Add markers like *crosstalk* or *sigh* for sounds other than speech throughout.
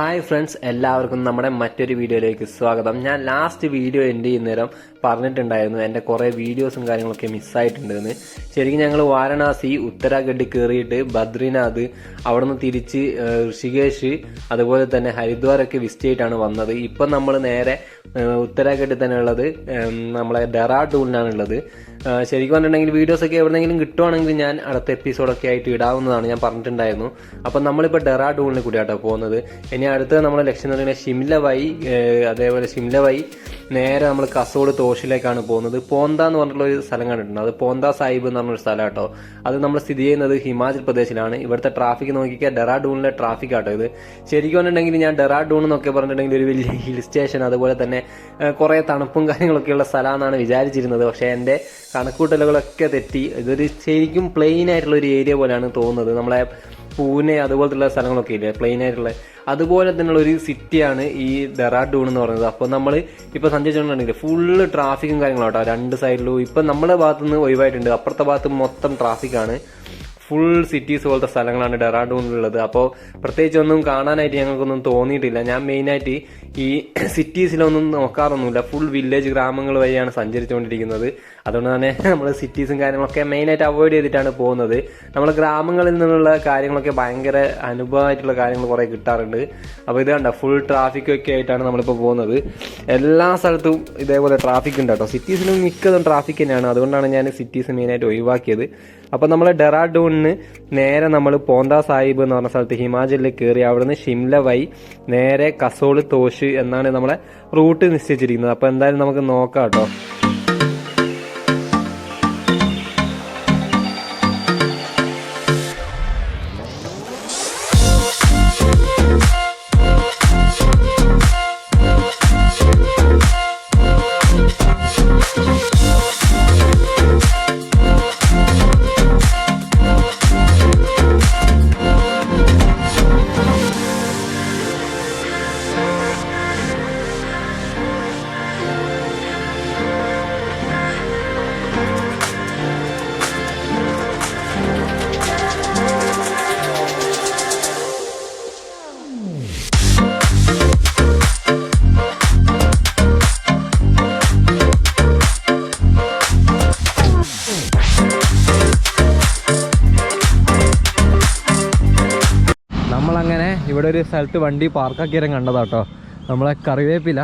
Hi friends എല്ലാവർക്കും നമ്മുടെ മറ്റൊരു വീഡിയോയിലേക്ക് സ്വാഗതം. ഞാൻ ലാസ്റ്റ് വീഡിയോ എൻഡ് ചെയ്യുന്നേരം പറഞ്ഞിട്ടുണ്ടായിരുന്നു. എന്റെ കുറേ വീഡിയോസും കാര്യങ്ങളൊക്കെ മിസ്സായിട്ടുണ്ടെന്ന്. ശരിക്കും ഞങ്ങൾ വാരണാസി ഉത്തരാഖണ്ഡ് കയറിയിട്ട് ബദ്രിനാഥ് അവിടെ നിന്ന് തിരിച്ച് ഋഷികേഷ് അതുപോലെ തന്നെ ഹരിദ്വാരൊക്കെ വിസിറ്റ് ചെയ്തിട്ടാണ് വന്നത്. ഇപ്പം നമ്മൾ നേരെ ഉത്തരാഖണ്ഡിൽ തന്നെ ഉള്ളത് നമ്മളെ ഡെറാഡൂണിനാണ് ഉള്ളത് ഏഹ്, ശരിക്കും പറഞ്ഞിട്ടുണ്ടെങ്കിൽ വീഡിയോസൊക്കെ എവിടെന്നെങ്കിലും കിട്ടുവാണെങ്കിൽ ഞാൻ അടുത്ത എപ്പിസോഡൊക്കെ ആയിട്ട് ഇടാവുന്നതാണ് ഞാൻ പറഞ്ഞിട്ടുണ്ടായിരുന്നു. അപ്പം നമ്മളിപ്പോൾ ഡെറാഡൂണിൽ കൂടിയാട്ടോ പോകുന്നത്. ഇനി അടുത്ത നമ്മളെ ലക്ഷ്യം എന്ന് പറയുന്നത് ഷിംല വൈ അതേപോലെ ഷിംല വൈ നേരെ നമ്മൾ കസോട് തോഷിലേക്കാണ് പോകുന്നത്. പോന്ത എന്ന് പറഞ്ഞിട്ടുള്ള ഒരു സ്ഥലം കണ്ടിട്ടുണ്ട്. അത് പോന്ത സാഹിബ് എന്ന് പറഞ്ഞൊരു സ്ഥലം കേട്ടോ. അത് നമ്മൾ സ്ഥിതി ചെയ്യുന്നത് ഹിമാചൽ പ്രദേശിലാണ്. ഇവിടുത്തെ ട്രാഫിക് നോക്കിയാൽ ഡെറാഡൂണിലെ ട്രാഫിക് ആട്ടോ ഇത്. ശരിക്കും പറഞ്ഞിട്ടുണ്ടെങ്കിൽ ഞാൻ ഡെറാഡൂൺ എന്നൊക്കെ പറഞ്ഞിട്ടുണ്ടെങ്കിൽ ഒരു വലിയ *laughs* ഹിൽ സ്റ്റേഷൻ അതുപോലെ തന്നെ കുറേ തണുപ്പും കാര്യങ്ങളൊക്കെയുള്ള സ്ഥലമാണെന്നാണ് വിചാരിച്ചിരുന്നത്. പക്ഷേ എന്റെ കണക്കൂട്ടലുകളൊക്കെ തെറ്റി. ഇതൊരു ശരിക്കും പ്ലെയിൻ ആയിട്ടുള്ള ഒരു ഏരിയ പോലെയാണ് തോന്നുന്നത്. നമ്മളെ പൂനെ അതുപോലത്തുള്ള സ്ഥലങ്ങളൊക്കെ ഇല്ലേ? പ്ലെയിൻ ആയിട്ടുള്ള അതുപോലെ തന്നെയുള്ള ഒരു സിറ്റിയാണ് ഈ ഡെറാഡൂൺ എന്ന് പറയുന്നത്. അപ്പോൾ നമ്മൾ ഇപ്പോൾ സഞ്ചരിച്ചുകൊണ്ടിട്ടുണ്ടെങ്കിൽ ഫുള്ള് ട്രാഫിക്കും കാര്യങ്ങളും കേട്ടോ രണ്ട് സൈഡിലും ഇപ്പം നമ്മുടെ ഭാഗത്തു നിന്ന് ഒഴിവായിട്ടുണ്ട്. അപ്പുറത്തെ ഭാഗത്ത് മൊത്തം ട്രാഫിക്കാണ് ഫുൾ സിറ്റീസ് പോലത്തെ സ്ഥലങ്ങളാണ് ഡെറാഡൂണിലുള്ളത് അപ്പോൾ പ്രത്യേകിച്ച് ഒന്നും കാണാനായിട്ട് ഞങ്ങൾക്കൊന്നും തോന്നിയിട്ടില്ല. ഞാൻ മെയിനായിട്ട് ഈ *clears throat* സിറ്റീസിലൊന്നും നോക്കാറൊന്നുമില്ല. ഫുൾ വില്ലേജ് ഗ്രാമങ്ങൾ വഴിയാണ് സഞ്ചരിച്ചുകൊണ്ടിരിക്കുന്നത്. അതുകൊണ്ട് തന്നെ നമ്മൾ സിറ്റീസും കാര്യങ്ങളൊക്കെ മെയിനായിട്ട് അവോയ്ഡ് ചെയ്തിട്ടാണ് പോകുന്നത്. നമ്മൾ ഗ്രാമങ്ങളിൽ നിന്നുള്ള കാര്യങ്ങളൊക്കെ ഭയങ്കര അനുഭവമായിട്ടുള്ള കാര്യങ്ങൾ കുറേ കിട്ടാറുണ്ട്. അപ്പോൾ ഇത് കണ്ട ഫുൾ ട്രാഫിക് ഒക്കെ ആയിട്ടാണ് നമ്മളിപ്പോൾ പോകുന്നത്. എല്ലാ സ്ഥലത്തും ഇതേപോലെ ട്രാഫിക് ഉണ്ട് കേട്ടോ. സിറ്റീസിലും മിക്കതും ട്രാഫിക് തന്നെയാണ്. അതുകൊണ്ടാണ് ഞാൻ സിറ്റീസ് മെയിനായിട്ട് ഒഴിവാക്കിയത്. അപ്പോൾ നമ്മൾ ഡെറാഡൂണിന് നേരെ നമ്മൾ പോന്ത സാഹിബ് എന്ന് പറഞ്ഞ സ്ഥലത്ത് ഹിമാചലിൽ കയറി അവിടുന്ന് ഷിംല വൈ നേരെ കസോൾ തോഷ് എന്നാണ് നമ്മളെ റൂട്ട് നിശ്ചയിച്ചിരിക്കുന്നത്. അപ്പോൾ എന്തായാലും നമുക്ക് നോക്കാം കേട്ടോ. ഒരു സ്ഥലത്ത് വണ്ടി പാർക്കാക്കിയാലും കണ്ടതാട്ടോ. നമ്മളെ കറിവേപ്പില.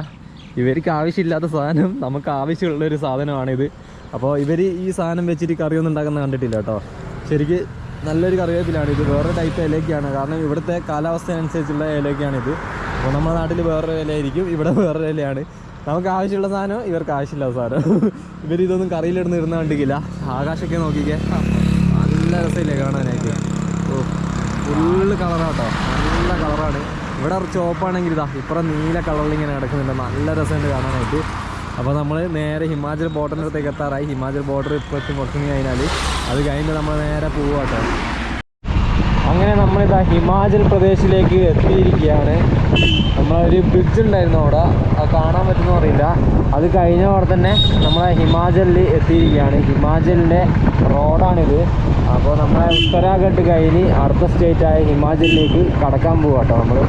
ഇവർക്ക് ആവശ്യമില്ലാത്ത സാധനം നമുക്ക് ആവശ്യമുള്ള ഒരു സാധനമാണിത്. അപ്പോൾ ഇവർ ഈ സാധനം വെച്ചിട്ട് കറിയൊന്നും ഉണ്ടാക്കുന്ന കണ്ടിട്ടില്ല കേട്ടോ. ശരിക്ക് നല്ലൊരു കറിവേപ്പിലാണ് ഇത്. വേറെ ടൈപ്പ് ഇലയ്ക്കാണ് കാരണം ഇവിടുത്തെ കാലാവസ്ഥ അനുസരിച്ചുള്ള ഇലയ്ക്കാണിത് അപ്പോൾ നമ്മുടെ നാട്ടിൽ വേറൊരു ഇലയായിരിക്കും. ഇവിടെ വേറൊരു ഇലയാണ്. നമുക്ക് ആവശ്യമുള്ള സാധനം ഇവർക്ക് ആവശ്യമില്ലാത്ത സാധനം. ഇവർ ഇതൊന്നും കറിയിലിടുന്ന് ഇരുന്ന കണ്ടിക്കില്ല ആകാശമൊക്കെ നോക്കിക്കേ. നല്ല രസമില്ലേ കാണാനായിട്ട്. ഓ ഫുള്ള് കളറാട്ടോ കളറാണ്. ഇവിടെ ചുവപ്പാണെങ്കിൽ ഇതാ ഇപ്പുറം നീല കളറിൽ ഇങ്ങനെ കിടക്കുന്നുണ്ട് നല്ല രസമുണ്ട് കാണാനായിട്ട്. അപ്പോൾ നമ്മൾ നേരെ ഹിമാചൽ ബോർഡറിന്റെ അടുത്തേക്ക് എത്താറായി. ഹിമാചൽ ബോർഡർ ഇപ്പോഴത്തെ കുറച്ച് കഴിഞ്ഞാൽ അത് കഴിഞ്ഞ് നമ്മൾ നേരെ പോവാട്ടോ. നമ്മളിതാ ഹിമാചൽ പ്രദേശിലേക്ക് എത്തിയിരിക്കുകയാണ്. നമ്മളൊരു ബ്രിഡ്ജ് ഉണ്ടായിരുന്നു അവിടെ. അത് കാണാൻ പറ്റുന്ന അറിയില്ല. അത് കഴിഞ്ഞ അവിടെ തന്നെ നമ്മളെ ഹിമാചലിൽ എത്തിയിരിക്കുകയാണ്. ഹിമാചലിന്റെ റോഡാണിത്. അപ്പോൾ നമ്മളെ ഉത്തരാഖണ്ഡ് കഴിഞ്ഞ് അടുത്ത സ്റ്റേറ്റായ ഹിമാചലിലേക്ക് കടക്കാൻ പോവാ കേട്ടോ നമ്മൾ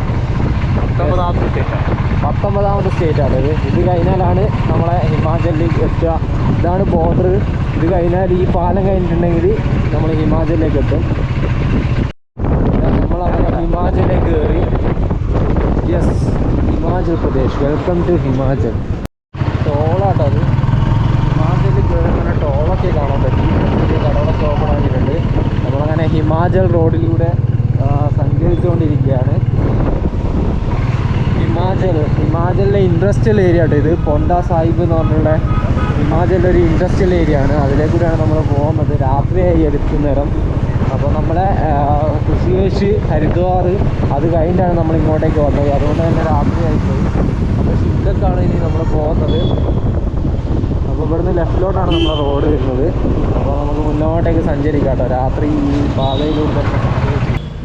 പത്തൊമ്പതാമത്തെ സ്റ്റേറ്റാണ് ഇത്. ഇത് കഴിഞ്ഞാലാണ് നമ്മളെ ഹിമാചലിലേക്ക് എത്തുക. ഇതാണ് ബോർഡർ ഇത് കഴിഞ്ഞാൽ ഈ പാലം കഴിഞ്ഞിട്ടുണ്ടെങ്കിൽ നമ്മൾ ഹിമാചലിലേക്ക് എത്തും. ഹിമാചലിലേക്ക് കയറി. Yes Himachal Pradesh. Welcome to Himachal. ടോളാട്ടോ അത്. ഹിമാചലിൽ കയറുന്ന ടോളൊക്കെ കാണാൻ പറ്റി. പുതിയ കടകളൊക്കെ ഓപ്പൺ ആക്കിയിട്ടുണ്ട്. നമ്മളങ്ങനെ ഹിമാചൽ റോഡിലൂടെ സഞ്ചരിച്ചുകൊണ്ടിരിക്കുകയാണ്. ഹിമാചൽ ഹിമാചലിലെ ഇൻഡസ്ട്രിയൽ ഏരിയ ആട്ടോ ഇത്. പൊണ്ട സാഹിബ് എന്ന് പറഞ്ഞുള്ള ഹിമാചലിലെ ഒരു ഇൻഡസ്ട്രിയൽ ഏരിയ ആണ്. അതിലേക്കൂടെയാണ് നമ്മൾ പോകുന്നത് രാത്രിയായി എടുക്കുന്നേരം. അപ്പോൾ നമ്മുടെ ഋഷികേശ് ഹരിദ്വാർ അത് കഴിഞ്ഞിട്ടാണ് നമ്മൾ ഇങ്ങോട്ടേക്ക് വന്നത്. അതുകൊണ്ട് തന്നെ രാത്രിയായിപ്പോയി. അപ്പോൾ ഷിംലക്കാണ് ഇനി നമ്മൾ പോകുന്നത്. അപ്പോൾ ഇവിടുന്ന് ലെഫ്റ്റിലോട്ടാണ് നമ്മൾ റോഡ് വരുന്നത്. അപ്പോൾ നമുക്ക് മുന്നോട്ടേക്ക് സഞ്ചരിക്കാം കേട്ടോ. രാത്രി ഈ പാതയിലൂടെ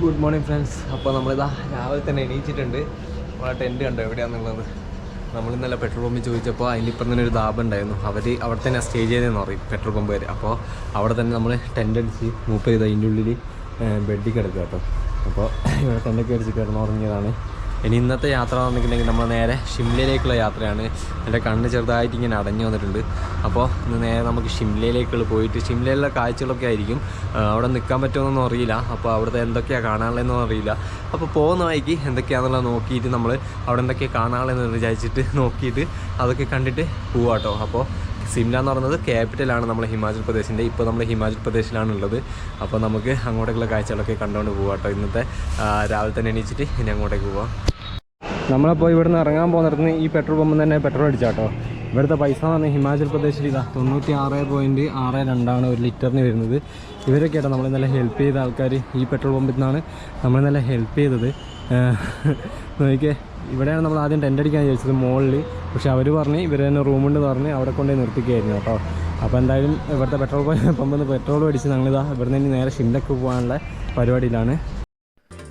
ഗുഡ് മോർണിംഗ് ഫ്രണ്ട്സ് അപ്പോൾ നമ്മളിതാ രാവിലെ തന്നെ എണീച്ചിട്ടുണ്ട്. നമ്മളെ ടെന്റ് കണ്ടോ? എവിടെയാണെന്നുള്ളത് നമ്മൾ ഇന്നലെ പെട്രോൾ പമ്പിൽ ചോദിച്ചപ്പോൾ അതിലിപ്പം തന്നെ ഒരു ദാബ് ഉണ്ടായിരുന്നു. അവർ അവിടെ തന്നെ സ്റ്റേ ചെയ്തതെന്ന് പറയും പെട്രോൾ പമ്പ് വരെ. അപ്പോൾ അവിടെ തന്നെ നമ്മൾ ടെന്റ് അടിച്ച് മൂപ്പ് ചെയ്ത് അതിന്റെ ഉള്ളിൽ ബെഡിൽ കിടക്കുക കേട്ടോ. അപ്പോൾ ഇവിടെ ടെന്റൊക്കെ അടിച്ച് കിടന്നുറങ്ങിയതാണ്. ഇനി ഇന്നത്തെ യാത്ര എന്ന് പറഞ്ഞിട്ടുണ്ടെങ്കിൽ നമ്മൾ നേരെ ഷിംലയിലേക്കുള്ള യാത്രയാണ്. എന്റെ കണ്ണ് ചെറുതായിട്ട് ഇങ്ങനെ അടഞ്ഞു വന്നിട്ടുണ്ട്. അപ്പോൾ ഇന്ന് നേരെ നമുക്ക് ഷിംലയിലേക്കുള്ള പോയിട്ട് ഷിംലയിലുള്ള കാഴ്ചകളൊക്കെ ആയിരിക്കും. അവിടെ നിൽക്കാൻ പറ്റുമെന്നൊന്നും അറിയില്ല. അപ്പോൾ അവിടുത്തെ എന്തൊക്കെയാണ് കാണാനുള്ളതെന്നൊന്നും അറിയില്ല. അപ്പോൾ പോകുന്ന വഴിക്ക് എന്തൊക്കെയാണെന്നുള്ളത് നോക്കിയിട്ട് നമ്മൾ അവിടെ എന്തൊക്കെയാണ് കാണാനുള്ളതെന്ന് വിചാരിച്ചിട്ട് *laughs* നോക്കിയിട്ട് അതൊക്കെ കണ്ടിട്ട് പോവാട്ടോ അപ്പോൾ സിംല എന്ന് പറയുന്നത് ക്യാപിറ്റലാണ് നമ്മൾ ഹിമാചൽ പ്രദേശിന്റെ. ഇപ്പോൾ നമ്മൾ ഹിമാചൽ പ്രദേശിലാണ് ഉള്ളത് അപ്പോൾ നമുക്ക് അങ്ങോട്ടേക്കുള്ള കാഴ്ചകളൊക്കെ കണ്ടുകൊണ്ട് പോകാം കേട്ടോ ഇന്നത്തെ രാവിലെ തന്നെ എണീച്ചിട്ട് ഇനി അങ്ങോട്ടേക്ക് പോവാം. നമ്മളപ്പോൾ ഇവിടുന്ന് ഇറങ്ങാൻ പോകുന്നിടത്ത് ഈ പെട്രോൾ പമ്പിൽ തന്നെ പെട്രോൾ അടിച്ചാട്ടോ. ഇവിടുത്തെ പൈസ എന്ന് പറഞ്ഞാൽ ഹിമാചൽ പ്രദേശിൽ ഇതാ തൊണ്ണൂറ്റി ആറ് പോയിന്റ് ആറ് രണ്ടാണ് ഒരു ലിറ്ററിന് വരുന്നത്. ഇവരൊക്കെ ആട്ടോ നല്ല ഹെൽപ്പ് ചെയ്ത ആൾക്കാർ ഈ പെട്രോൾ പമ്പിൽ നിന്നാണ് നമ്മളെ നല്ല ഹെൽപ്പ് ചെയ്തത്. നോക്കിയേ ഇവിടെയാണ് നമ്മൾ ആദ്യം ടെന്റ് അടിക്കാൻ ചോദിച്ചത് മുകളിൽ പക്ഷെ അവർ പറഞ്ഞ് ഇവർ തന്നെ റൂമുണ്ട് പറഞ്ഞ് അവിടെ കൊണ്ടുപോയി നിർത്തിക്കുകയായിരുന്നു കേട്ടോ. അപ്പോൾ എന്തായാലും ഇവിടുത്തെ പെട്രോൾ പമ്പിൽ നിന്ന് പെട്രോൾ അടിച്ച് ഞങ്ങളിതാ ഇവിടുന്ന് ഇനി നേരെ ഷിംലക്ക് പോകാനുള്ള പരിപാടിയിലാണ്.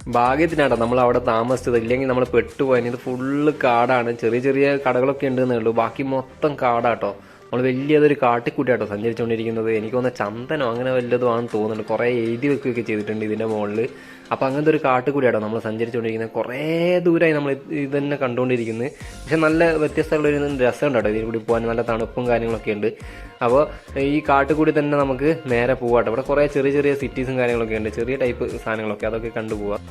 ഭാഗ്യത്തിനാട്ടോ നമ്മൾ അവിടെ താമസിച്ചത്. ഇല്ലെങ്കിൽ നമ്മൾ പെട്ടുപോയി. ഇത് ഫുള്ള് കാടാണ്. ചെറിയ ചെറിയ കടകളൊക്കെ ഉണ്ടെന്നേ ഉള്ളൂ. ബാക്കി മൊത്തം കാടാട്ടോ. നമ്മൾ വലിയതൊരു കാട്ടിക്കൂട്ടിയാട്ടോ സഞ്ചരിച്ചുകൊണ്ടിരിക്കുന്നത്. എനിക്ക് തോന്നുന്ന ചന്ദനോ അങ്ങനെ വല്ലതും ആണെന്ന് തോന്നുന്നുണ്ട്. കുറേ എഴുതി വെക്കുകയൊക്കെ ചെയ്തിട്ടുണ്ട് ഇതിന്റെ മുകളിൽ. അപ്പോൾ അങ്ങനത്തെ ഒരു കാട്ടുകൂടിയാണ് നമ്മൾ സഞ്ചരിച്ചുകൊണ്ടിരിക്കുന്നത് കുറേ ദൂരമായി നമ്മൾ ഇത് തന്നെ കണ്ടുകൊണ്ടിരിക്കുന്നത് പക്ഷെ നല്ല വ്യത്യസ്തമുള്ള ഒരു രസമുണ്ട് കേട്ടോ. ഇതിൽ കൂടി പോകാൻ നല്ല തണുപ്പും കാര്യങ്ങളൊക്കെ ഉണ്ട്. അപ്പോൾ ഈ കാട്ടുകൂടി തന്നെ നമുക്ക് നേരെ പോവാട്ടോ. ഇവിടെ കുറേ ചെറിയ ചെറിയ സിറ്റീസും കാര്യങ്ങളൊക്കെ ഉണ്ട്. ചെറിയ ടൈപ്പ് സാധനങ്ങളൊക്കെ അതൊക്കെ കണ്ടുപോവാം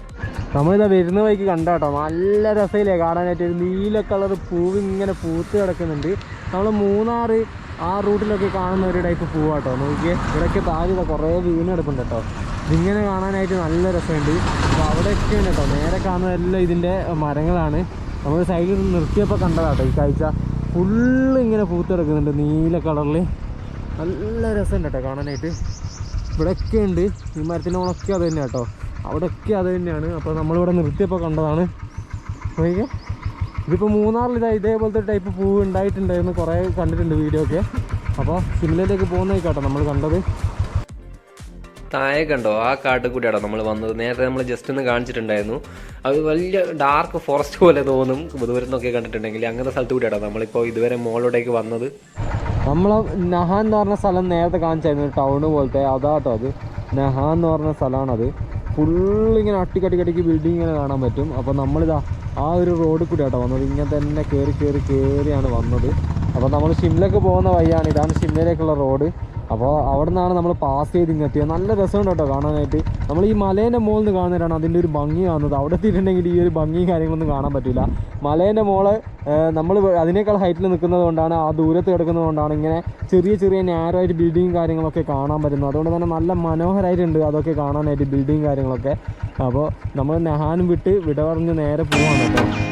നമ്മളിതാ വരുന്ന വഴിക്ക് കണ്ടാട്ടോ. നല്ല രസമില്ലേ കാണാനായിട്ട്. ഒരു നീല കളർ പൂവ് ഇങ്ങനെ പൂത്ത് കിടക്കുന്നുണ്ട്. നമ്മൾ മൂന്നാർ ആ റൂട്ടിലൊക്കെ കാണുന്ന ഒരു ടൈപ്പ് പൂവാട്ടോ. നോക്കിയേ ഇവിടെയൊക്കെ താഴെ കുറേ വീണെടുപ്പുണ്ട് കേട്ടോ. ഇതിങ്ങനെ കാണാനായിട്ട് നല്ല രസമുണ്ട്. അപ്പോൾ അവിടെയൊക്കെ ഉണ്ട് കേട്ടോ. നേരെ കാണുന്നതെല്ലാം ഇതിന്റെ മരങ്ങളാണ്. നമ്മൾ സൈഡിൽ നിർത്തിയപ്പോൾ കണ്ടതാട്ടോ ഈ കാഴ്ച. ഫുള്ള് ഇങ്ങനെ പൂത്ത് കിടക്കുന്നുണ്ട് നീല കളറിൽ നല്ല രസമുണ്ട് കേട്ടോ കാണാനായിട്ട്. ഇവിടെയൊക്കെ ഉണ്ട്. ഈ മരത്തിന്റെ മുകളൊക്കെ അത് തന്നെ കേട്ടോ. അവിടെയൊക്കെ അത് തന്നെയാണ്. അപ്പോൾ നമ്മളിവിടെ നിർത്തിയപ്പോൾ കണ്ടതാണ്. നോക്കിക്കേ ഇതിപ്പോൾ മൂന്നാറിൽ ഇതാ ഇതേപോലത്തെ ടൈപ്പ് പൂവ് ഉണ്ടായിട്ടുണ്ടായിരുന്നു. കുറേ കണ്ടിട്ടുണ്ട് വീഡിയോ ഒക്കെ അപ്പോൾ സിംലയിലേക്ക് പോകുന്നതായി നമ്മൾ കണ്ടത്. താഴെ കണ്ടോ? ആ കാട്ടിൽ കൂടിയാണോ നമ്മൾ വന്നത്. നേരത്തെ നമ്മൾ ജസ്റ്റ് ഒന്ന് കാണിച്ചിട്ടുണ്ടായിരുന്നു. അത് വലിയ ഡാർക്ക് ഫോറസ്റ്റ് പോലെ തോന്നും. ദൂരം നിന്നൊക്കെ കണ്ടിട്ടുണ്ടെങ്കിൽ അങ്ങനത്തെ സ്ഥലത്ത് കൂടിയാണോ നമ്മളിപ്പോൾ ഇതുവരെ മോളിലോട്ടേക്ക് വന്നത്. നമ്മൾ നഹാൻ എന്ന് പറഞ്ഞ സ്ഥലം നേരത്തെ കാണിച്ചായിരുന്നു. ടൗണ് പോലത്തെ. അതാട്ടോ അത്. നഹാൻ എന്ന് പറഞ്ഞ സ്ഥലമാണത്. ഫുള്ളിങ്ങനെ അട്ടിക്കട്ടിക്കട്ടിക്ക് ബിൽഡിംഗ് ഇങ്ങനെ കാണാൻ പറ്റും. അപ്പോൾ നമ്മളിതാ ആ ഒരു റോഡിൽ കൂടി ആട്ടോ വന്നത്. ഇങ്ങനെ തന്നെ കയറി കയറി കയറിയാണ് വന്നത്. അപ്പോൾ നമ്മൾ ഷിംലക്ക് പോകുന്ന വഴിയാണ്. ഇതാണ് ഷിംലയിലേക്കുള്ള റോഡ് അപ്പോൾ അവിടെ നിന്നാണ് നമ്മൾ പാസ് ചെയ്ത് ഇങ്ങെത്തിയത് നല്ല രസമുണ്ട് കേട്ടോ കാണാനായിട്ട്. നമ്മൾ ഈ മലേന്റെ മുകളിൽ നിന്ന് കാണുന്നതാണ് അതിന്റെ ഒരു ഭംഗി കാണുന്നത്. അവിടെ എത്തിയിട്ടുണ്ടെങ്കിൽ ഈ ഒരു ഭംഗിയും കാര്യങ്ങളൊന്നും കാണാൻ പറ്റില്ല. മലേന്റെ മോൾ നമ്മൾ അതിനേക്കാൾ ഹൈറ്റിൽ നിൽക്കുന്നത് കൊണ്ടാണ് ആ ദൂരത്ത് കിടക്കുന്നത് കൊണ്ടാണ് ഇങ്ങനെ ചെറിയ ചെറിയ നാരോ ആയിട്ട് ബിൽഡിങ് കാര്യങ്ങളൊക്കെ കാണാൻ പറ്റുന്നത്. അതുകൊണ്ട് തന്നെ നല്ല മനോഹരമായിട്ടുണ്ട് അതൊക്കെ കാണാനായിട്ട് ബിൽഡിങ്ങും കാര്യങ്ങളൊക്കെ. അപ്പോൾ നമ്മൾ നെഹാനും വിട്ട് വിട പറഞ്ഞ് നേരെ പോവാണ് കേട്ടോ.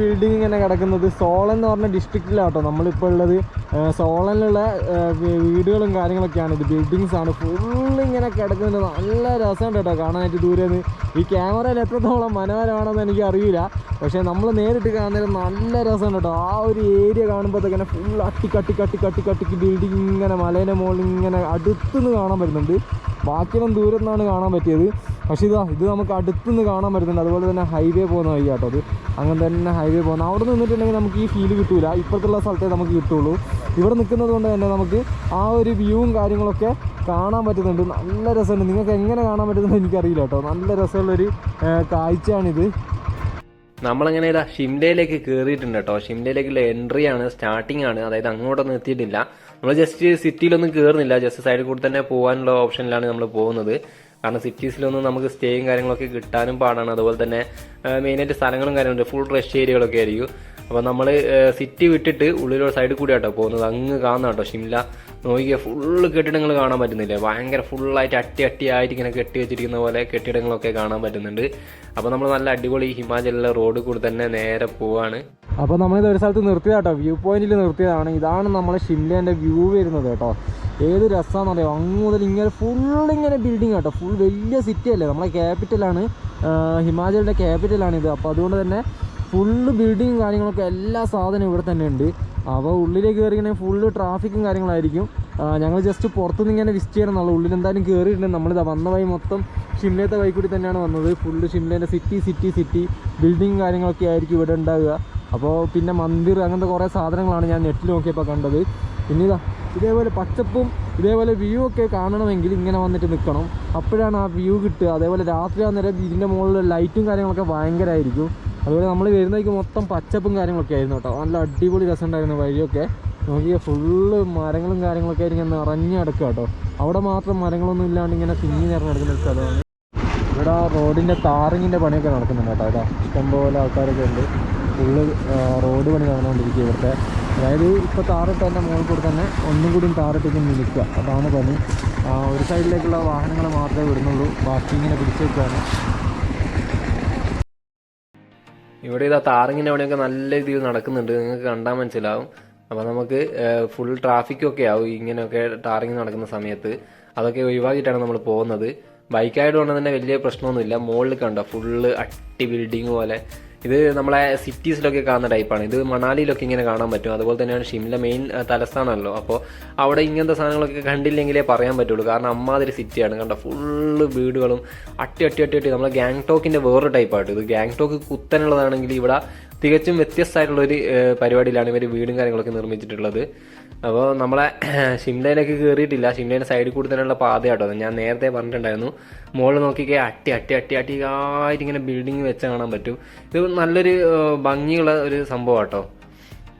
ബിൽഡിംഗ് ഇങ്ങനെ കിടക്കുന്നത് സോളൻ എന്ന് പറഞ്ഞ ഡിസ്ട്രിക്റ്റിലാട്ടോ നമ്മളിപ്പോൾ ഉള്ളത് സോളനിലുള്ള വീടുകളും കാര്യങ്ങളൊക്കെയാണ് ഇത്. ബിൽഡിങ്സ് ആണ്. ഇങ്ങനെ കിടക്കുന്നത്. നല്ല രസമുണ്ട് കേട്ടോ കാണാനായിട്ട് ദൂരെ നിന്ന്. ഈ ക്യാമറയിൽ എത്രത്തോളം മനോഹരമാണെന്ന് എനിക്ക് അറിയില്ല. പക്ഷേ നമ്മൾ നേരിട്ട് കാണുന്നതിൽ നല്ല രസമുണ്ട് കേട്ടോ ആ ഒരു ഏരിയ കാണുമ്പോഴത്തേക്കിനെ ഫുൾ അട്ടി കട്ടി കട്ടി കട്ടി കട്ടിക്ക് ബിൽഡിങ് ഇങ്ങനെ മലേന്റെ മുകളിൽ ഇങ്ങനെ അടുത്തുനിന്ന് കാണാൻ പറ്റുന്നുണ്ട്. ബാക്കിയെല്ലാം ദൂരം നിന്നാണ് കാണാൻ പറ്റിയത്. പക്ഷേ ഇതാ ഇത് നമുക്ക് അടുത്തുനിന്ന് കാണാൻ പറ്റുന്നുണ്ട്. അതുപോലെ തന്നെ ഹൈവേ പോകുന്ന വഴി കേട്ടോ അത് അങ്ങനെ തന്നെ ഹൈവേ പോകുന്ന. അവിടെ നിന്നിട്ടുണ്ടെങ്കിൽ നമുക്ക് ഈ ഫീൽ കിട്ടൂല. ഇപ്പുറത്തുള്ള സ്ഥലത്തേ നമുക്ക് കിട്ടുള്ളൂ. ഇവിടെ നിൽക്കുന്നത് കൊണ്ട് തന്നെ നമുക്ക് ആ ഒരു വ്യൂവും കാര്യങ്ങളൊക്കെ കാണാൻ പറ്റുന്നുണ്ട്. നല്ല രസമുണ്ട്. നിങ്ങൾക്ക് എങ്ങനെ കാണാൻ പറ്റുന്നത് എനിക്കറിയില്ല കേട്ടോ. നല്ല രസമുള്ളൊരു കാഴ്ചയാണിത്. നമ്മളങ്ങനെ ഇതാ ഷിംലയിലേക്ക് കയറിയിട്ടുണ്ട് കേട്ടോ. ഷിംലയിലേക്കുള്ള എൻട്രി ആണ് സ്റ്റാർട്ടിംഗ് ആണ്. അതായത് അങ്ങോട്ടൊന്നും എത്തിയിട്ടില്ല. നമ്മൾ ജസ്റ്റ് സിറ്റിയിലൊന്നും കയറുന്നില്ല ജസ്റ്റ് സൈഡിൽ കൂടി തന്നെ പോകാനുള്ള ഓപ്ഷനിലാണ് നമ്മൾ പോകുന്നത്. കാരണം സിറ്റീസിലൊന്നും നമുക്ക് സ്റ്റേയും കാര്യങ്ങളൊക്കെ കിട്ടാനും പാടാണ്. അതുപോലെ തന്നെ മെയിനായിട്ട് സ്ഥലങ്ങളും കാര്യങ്ങളുണ്ട്. ഫുൾ റഷ് ഏരിയകളൊക്കെ ആയിരിക്കും. അപ്പോൾ നമ്മൾ സിറ്റി വിട്ടിട്ട് ഉള്ളിലൊരു സൈഡിൽ കൂടി കേട്ടോ പോകുന്നത്. അങ്ങ് കാണുന്ന കേട്ടോ ഷിംല. നോക്കിയാൽ ഫുള്ള് കെട്ടിടങ്ങൾ കാണാൻ പറ്റുന്നില്ല? ഭയങ്കര ഫുള്ളായിട്ട് അട്ടി അട്ടി ആയിട്ട് ഇങ്ങനെ കെട്ടി വെച്ചിരിക്കുന്ന പോലെ കെട്ടിടങ്ങളൊക്കെ കാണാൻ പറ്റുന്നുണ്ട്. അപ്പോൾ നമ്മൾ നല്ല അടിപൊളി ഹിമാചലിലെ റോഡ് കൂടി തന്നെ നേരെ പോവാണ്. അപ്പോൾ നമ്മളിത് ഒരു സ്ഥലത്ത് നിർത്തിയതാട്ടോ. വ്യൂ പോയിന്റിൽ നിർത്തിയതാണ്. ഇതാണ് നമ്മളെ ഷിംലേന്റെ വ്യൂ വരുന്നത് കേട്ടോ. ഏത് രസമാണെന്ന് അറിയാം അങ്ങ് മുതൽ ഇങ്ങനെ ഫുൾ ഇങ്ങനെ ബിൽഡിംഗ് കേട്ടോ ഫുൾ വലിയ സിറ്റി അല്ലേ? നമ്മളെ ക്യാപിറ്റലാണ് ഹിമാചലിന്റെ ക്യാപിറ്റലാണ് ഇത് അപ്പോൾ അതുകൊണ്ട് തന്നെ ഫുള്ള് ബിൽഡിങ്ങും കാര്യങ്ങളൊക്കെ എല്ലാ സാധനവും ഇവിടെ തന്നെ ഉണ്ട്. അപ്പോൾ ഉള്ളിലേക്ക് കയറിക്കണമെങ്കിൽ ഫുള്ള് ട്രാഫിക്കും കാര്യങ്ങളായിരിക്കും. ഞങ്ങൾ ജസ്റ്റ് പുറത്തുനിന്ന് ഇങ്ങനെ വിസിറ്റ് ചെയ്യണം എന്നുള്ള ഉള്ളിൽ എന്തായാലും കയറിയിട്ടുണ്ട് നമ്മളിതാ വന്ന വഴി മൊത്തം ഷിംലത്തെ വഴി തന്നെയാണ് വന്നത്. ഫുള്ള് ഷിംലേന്റെ സിറ്റി സിറ്റി സിറ്റി ബിൽഡിങ്ങും കാര്യങ്ങളൊക്കെ ആയിരിക്കും ഇവിടെ ഉണ്ടാവുക. അപ്പോൾ പിന്നെ മന്ദിർ അങ്ങനത്തെ കുറേ സാധനങ്ങളാണ് ഞാൻ നെറ്റിൽ നോക്കിയപ്പോൾ കണ്ടത്. പിന്നെ ഇതാ ഇതേപോലെ പച്ചപ്പും ഇതേപോലെ വ്യൂ ഒക്കെ കാണണമെങ്കിൽ ഇങ്ങനെ വന്നിട്ട് നിൽക്കണം അപ്പോഴാണ് ആ വ്യൂ കിട്ടുക. അതേപോലെ രാത്രി അന്നേരം ഇതിന്റെ മുകളിൽ ലൈറ്റും കാര്യങ്ങളൊക്കെ ഭയങ്കരമായിരിക്കും അതുപോലെ നമ്മൾ വരുന്നതിക്ക് മൊത്തം പച്ചപ്പും കാര്യങ്ങളൊക്കെ ആയിരുന്നു കേട്ടോ. നല്ല അടിപൊളി രസമുണ്ടായിരുന്നു വഴിയൊക്കെ. നോക്കിയാൽ ഫുള്ള് മരങ്ങളും കാര്യങ്ങളൊക്കെ ആയിട്ട് ഇങ്ങനെ നിറഞ്ഞു കേട്ടോ. അവിടെ മാത്രം മരങ്ങളൊന്നും ഇല്ലാണ്ട് ഇങ്ങനെ തിങ്ങി നിറഞ്ഞ് നടക്കുന്ന ഒരു സ്ഥലമാണ്. ഇവിടെ റോഡിന്റെ താറിങ്ങിന്റെ പണിയൊക്കെ നടക്കുന്നുണ്ട് കേട്ടോ. ഇതാ ഇഷ്ടംപോലെ ആൾക്കാരൊക്കെ ഉണ്ട്. ഫുള്ള് റോഡ് പണി നടന്നുകൊണ്ടിരിക്കുക ഇവിടുത്തെ. അതായത് ഇപ്പോൾ താറിട്ട് തന്നെ മുകളിൽ കൂടെ തന്നെ ഒന്നും കൂടി താറിട്ടേക്ക് നിൽക്കുക അതാണ് പണി. ഒരു സൈഡിലേക്കുള്ള വാഹനങ്ങൾ മാത്രമേ വിടുന്നുള്ളൂ. ബാക്കി ഇങ്ങനെ പിടിച്ചു വെക്കുകയാണ് ഇവിടെ ഇതാ താറിങ്ങിന്റെ അവിടെയൊക്കെ നല്ല രീതിയിൽ നടക്കുന്നുണ്ട്. നിങ്ങൾക്ക് കണ്ടാൽ മനസ്സിലാവും. അപ്പോൾ നമുക്ക് ഫുൾ ട്രാഫിക്കൊക്കെ ആവും ഇങ്ങനെയൊക്കെ ടാറിങ് നടക്കുന്ന സമയത്ത്. അതൊക്കെ ഒഴിവാക്കിയിട്ടാണ് നമ്മൾ പോകുന്നത്. ബൈക്കായതുകൊണ്ട് തന്നെ വലിയ പ്രശ്നമൊന്നുമില്ല. മുകളിൽ കണ്ടോ ഫുള്ള് അട്ടി ബിൽഡിങ് പോലെ. ഇത് നമ്മളെ സിറ്റീസിലൊക്കെ കാണുന്ന ടൈപ്പാണ് ഇത് മണാലിയിലൊക്കെ ഇങ്ങനെ കാണാൻ പറ്റും. അതുപോലെ തന്നെയാണ് ഷിംല മെയിൻ തലസ്ഥാനമല്ലോ. അപ്പോൾ അവിടെ ഇങ്ങനത്തെ സാധനങ്ങളൊക്കെ കണ്ടില്ലെങ്കിലേ പറയാൻ പറ്റുള്ളൂ. കാരണം അമ്മാതിരി സിറ്റിയാണ് കണ്ട? ഫുള്ള് വീടുകളും അട്ടി അട്ടി അട്ടി അട്ടി. നമ്മളെ ഗാങ് ടോക്കിന്റെ വേറൊരു ടൈപ്പായിട്ട് ഇത്. ഗാങ് ടോക്ക് കുത്തനുള്ളതാണെങ്കിൽ ഇവിടെ തികച്ചും വ്യത്യസ്തമായിട്ടുള്ള ഒരു പരിപാടിയിലാണ് ഇവർ വീടും കാര്യങ്ങളൊക്കെ നിർമ്മിച്ചിട്ടുള്ളത്. അപ്പോൾ നമ്മളെ ഷിംലയിലേക്ക് കയറിയിട്ടില്ല ഷിംലയുടെ സൈഡിൽ കൂടി തന്നെയുള്ള പാതയാട്ടോ ഞാൻ നേരത്തെ പറഞ്ഞിട്ടുണ്ടായിരുന്നു. മുകളിൽ നോക്കിക്കേ അട്ടി അട്ടി അട്ടി അട്ടി ആയിട്ട് ഇങ്ങനെ ബിൽഡിങ് വെച്ച് കാണാൻ പറ്റും. ഇത് നല്ലൊരു ഭംഗിയുള്ള ഒരു സംഭവം കേട്ടോ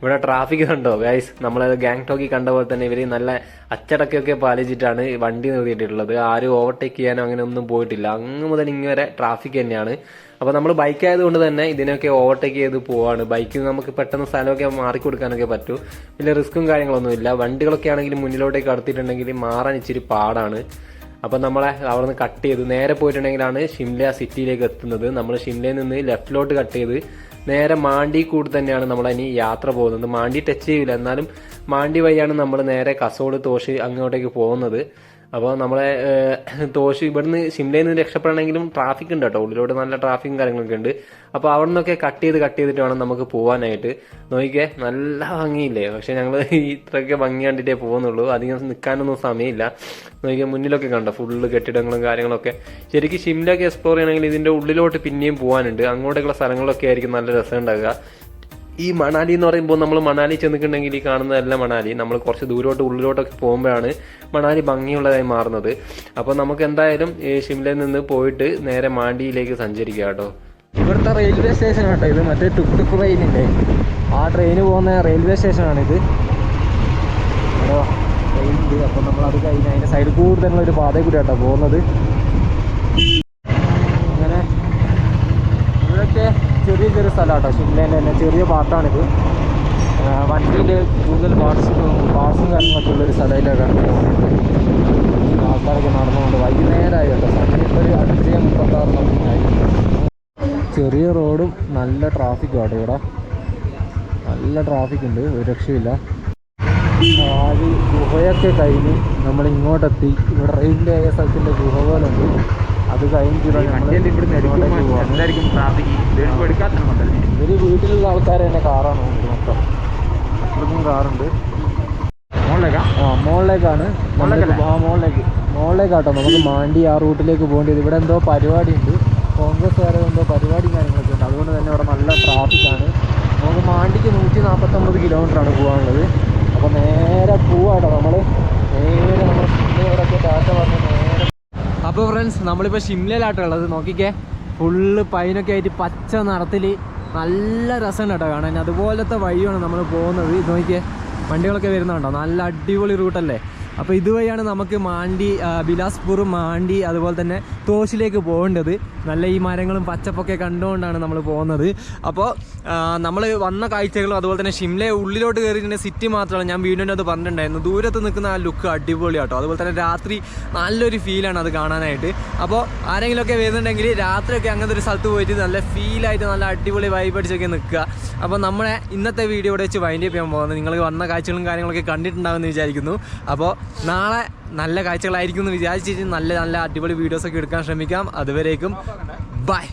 ഇവിടെ ട്രാഫിക് കണ്ടോ? ഗൈസ് നമ്മൾ ഗാങ്ടോക്കിൽ കണ്ട പോലെ തന്നെ ഇവർ നല്ല അച്ചടക്കമൊക്കെ പാലിച്ചിട്ടാണ് വണ്ടി നിർത്തിയിട്ടുള്ളത്. ആരും ഓവർടേക്ക് ചെയ്യാനോ അങ്ങനെ ഒന്നും പോയിട്ടില്ല. അങ്ങ് മുതൽ ഇങ്ങനെ ട്രാഫിക് തന്നെയാണ്. അപ്പോൾ നമ്മൾ ബൈക്ക് ആയതുകൊണ്ട് തന്നെ ഇതിനൊക്കെ ഓവർടേക്ക് ചെയ്ത് പോവാണ്. ബൈക്കിൽ നമുക്ക് പെട്ടെന്ന് സ്ഥലമൊക്കെ മാറി കൊടുക്കാനൊക്കെ പറ്റൂ. വലിയ റിസ്ക്കും കാര്യങ്ങളൊന്നും ഇല്ല. വണ്ടികളൊക്കെ ആണെങ്കിലും മുന്നിലോട്ടേക്ക് അടുത്തിട്ടുണ്ടെങ്കിൽ മാറാൻ ഇച്ചിരി പാടാണ്. അപ്പം നമ്മളെ അവിടെ നിന്ന് കട്ട് ചെയ്ത് നേരെ പോയിട്ടുണ്ടെങ്കിലാണ് ഷിംല സിറ്റിയിലേക്ക് എത്തുന്നത്. നമ്മൾ ഷിംലയിൽ നിന്ന് ലെഫ്റ്റിലോട്ട് കട്ട് ചെയ്ത് നേരെ മാണ്ടി കൂടി തന്നെയാണ് നമ്മൾ ഇനി യാത്ര പോകുന്നത്. മാണ്ടി ടച്ച് ചെയ്യില്ല. എന്നാലും മാണ്ടി വഴിയാണ് നമ്മൾ നേരെ കസോട് തോഷ് അങ്ങോട്ടേക്ക് പോകുന്നത്. അപ്പോൾ നമ്മളെ തോശ് ഇവിടുന്ന് ഷിംലയിൽ നിന്ന് രക്ഷപ്പെടണമെങ്കിലും ട്രാഫിക് ഉണ്ട് കേട്ടോ. ഉള്ളിലോട്ട് നല്ല ട്രാഫിക്കും കാര്യങ്ങളൊക്കെ ഉണ്ട്. അപ്പോൾ അവിടെ നിന്നൊക്കെ കട്ട് ചെയ്ത് കട്ട് ചെയ്തിട്ട് വേണം നമുക്ക് പോകാനായിട്ട് നോക്കിക്കേ നല്ല ഭംഗിയില്ലേ? പക്ഷെ ഞങ്ങൾ ഇത്രയൊക്കെ ഭംഗി കണ്ടിട്ടേ പോകുന്നുള്ളൂ അധികം നിൽക്കാനൊന്നും സമയമില്ല. നോക്കിയാൽ മുന്നിലൊക്കെ കണ്ടോ? ഫുള്ള് കെട്ടിടങ്ങളും കാര്യങ്ങളൊക്കെ. ശരിക്കും ഷിംലൊക്കെ എക്സ്പ്ലോർ ചെയ്യണമെങ്കിൽ ഇതിന്റെ ഉള്ളിലോട്ട് പിന്നെയും പോകാനുണ്ട് അങ്ങോട്ടേക്കുള്ള സ്ഥലങ്ങളൊക്കെ ആയിരിക്കും നല്ല രസം ഉണ്ടാകുക ഈ മണാലി എന്ന് പറയുമ്പോൾ നമ്മൾ മണാലി ചെന്നിട്ടുണ്ടെങ്കിൽ ഈ കാണുന്നതല്ല മണാലി. നമ്മൾ കുറച്ച് ദൂരോട്ട് ഉള്ളിലോട്ടൊക്കെ പോകുമ്പോഴാണ് മണാലി ഭംഗിയുള്ളതായി മാറുന്നത്. അപ്പോൾ നമുക്ക് എന്തായാലും ഷിംലയിൽ നിന്ന് പോയിട്ട് നേരെ മാണ്ടിയിലേക്ക് സഞ്ചരിക്കുക കേട്ടോ. ഇവിടുത്തെ റെയിൽവേ സ്റ്റേഷൻ കേട്ടോ ഇത്. മറ്റേ ടുക് ടുക് ട്രെയിനില്ലേ ആ ട്രെയിന് പോകുന്ന റെയിൽവേ സ്റ്റേഷനാണിത് ട്രെയിൻ ഉണ്ട് അപ്പം നമ്മൾ അത് കഴിഞ്ഞ് അതിന്റെ സൈഡിൽ കൂടുതലുള്ള ഒരു പാതയിൽ കൂടി കേട്ടോ പോകുന്നത് അങ്ങനെ ഇവിടെയൊക്കെ ചെറിയ ചെറിയ സ്ഥലമാണ് ഷിംലേന്റെ തന്നെ ചെറിയ പാർട്ടാണിത് വണ്ടിയിൽ കൂടുതൽ പാർട്സും പാർട്സും കാര്യങ്ങളൊക്കെ ഉള്ളൊരു പോകുന്നത്. ആൾക്കാരൊക്കെ നടന്നുകൊണ്ട് വൈകുന്നേരമായി കേട്ടോ. സമയം ഇപ്പോൾ ഒരു അഞ്ച് മുപ്പത്താറ് സമയമായി ചെറിയ റോഡും നല്ല ട്രാഫിക്കും ആട്ടോ ഇവിടെ. നല്ല ട്രാഫിക് ഉണ്ട് ഒരു രക്ഷയില്ല ഗുഹയൊക്കെ കഴിഞ്ഞ് നമ്മളിങ്ങോട്ടെത്തി. ഇവിടെ റെയിൽവേ ആയ സ്ഥലത്തിന്റെ ഗുഹ പോലെ ഉണ്ട് അത് കഴിഞ്ഞിട്ട് ഇവർ വീട്ടിലുള്ള ആൾക്കാർ തന്നെ കാറാണ് മൊത്തം. അത്രക്കും കാറുണ്ട് ആ മുകളിലേക്കാണ് ആ മുകളിലേക്ക് മുകളിലേക്കാട്ടോ നമുക്ക് മാണ്ടി ആ റൂട്ടിലേക്ക് പോകേണ്ടത് ഇവിടെ എന്തോ പരിപാടി ഉണ്ട് കോൺഗ്രസ്സുകാരെ എന്തോ പരിപാടി കാര്യങ്ങളൊക്കെ ഉണ്ട്. അതുകൊണ്ട് തന്നെ ഇവിടെ നല്ല ട്രാഫിക്കാണ് നമുക്ക് മാണ്ടിക്ക് നൂറ്റി നാൽപ്പത്തൊമ്പത് കിലോമീറ്ററാണ് പോകാനുള്ളത്. അപ്പോൾ നേരെ പോവാട്ടോ നമ്മൾ നേരെ നമ്മൾ ഇവിടെ ടാറ്റ പറഞ്ഞു അപ്പോൾ ഫ്രണ്ട്സ് നമ്മളിപ്പോൾ ഷിംലയിലാട്ടോ ഉള്ളത്. നോക്കിക്കേ ഫുള്ള് പൈനൊക്കെ ആയിട്ട് പച്ച നിറത്തിൽ നല്ല രസമുണ്ട് കേട്ടോ കാണാൻ. അതുപോലത്തെ വഴിയാണ് നമ്മൾ പോകുന്നത്. നോക്കിയേ വണ്ടികളൊക്കെ വരുന്നുണ്ടോ? നല്ല അടിപൊളി റൂട്ടല്ലേ അപ്പോൾ ഇതുവഴിയാണ് നമുക്ക് മാണ്ടി ബിലാസ്പൂർ മാണ്ടി അതുപോലെ തന്നെ തോശിലേക്ക് പോകേണ്ടത്. നല്ല ഈ മരങ്ങളും പച്ചപ്പൊക്കെ കണ്ടുകൊണ്ടാണ് നമ്മൾ പോകുന്നത്. അപ്പോൾ നമ്മൾ വന്ന കാഴ്ചകളും അതുപോലെ തന്നെ ഷിംല ഉള്ളിലോട്ട് കയറിയിട്ടുണ്ടെങ്കിൽ സിറ്റി മാത്രമാണ് ഞാൻ വീടിന്റെ അത് പറഞ്ഞിട്ടുണ്ടായിരുന്നു ദൂരത്ത് നിൽക്കുന്ന ആ ലുക്ക് അടിപൊളിയാട്ടോ അതുപോലെ തന്നെ രാത്രി നല്ലൊരു ഫീലാണ് അത് കാണാനായിട്ട്. അപ്പോൾ ആരെങ്കിലുമൊക്കെ വരുന്നുണ്ടെങ്കിൽ രാത്രിയൊക്കെ അങ്ങനത്തെ ഒരു സ്ഥലത്ത് പോയിട്ട് നല്ല ഫീലായിട്ട് നല്ല അടിപൊളി വൈബ് നിൽക്കുക. അപ്പോൾ നമ്മളെ ഇന്നത്തെ വീഡിയോ ഇവിടെ വെച്ച് വൈൻഡ് ചെയ്യാൻ പോകുന്നത്. നിങ്ങൾ വന്ന കാഴ്ചകളും കാര്യങ്ങളൊക്കെ കണ്ടിട്ടുണ്ടാകുമെന്ന് വിചാരിക്കുന്നു. അപ്പോൾ നാളെ നല്ല കാഴ്ചകളായിരിക്കും എന്ന് വിചാരിച്ചിട്ട് നല്ല നല്ല അടിപൊളി വീഡിയോസൊക്കെ എടുക്കാൻ ശ്രമിക്കാം. അതുവരേക്കും. ബൈ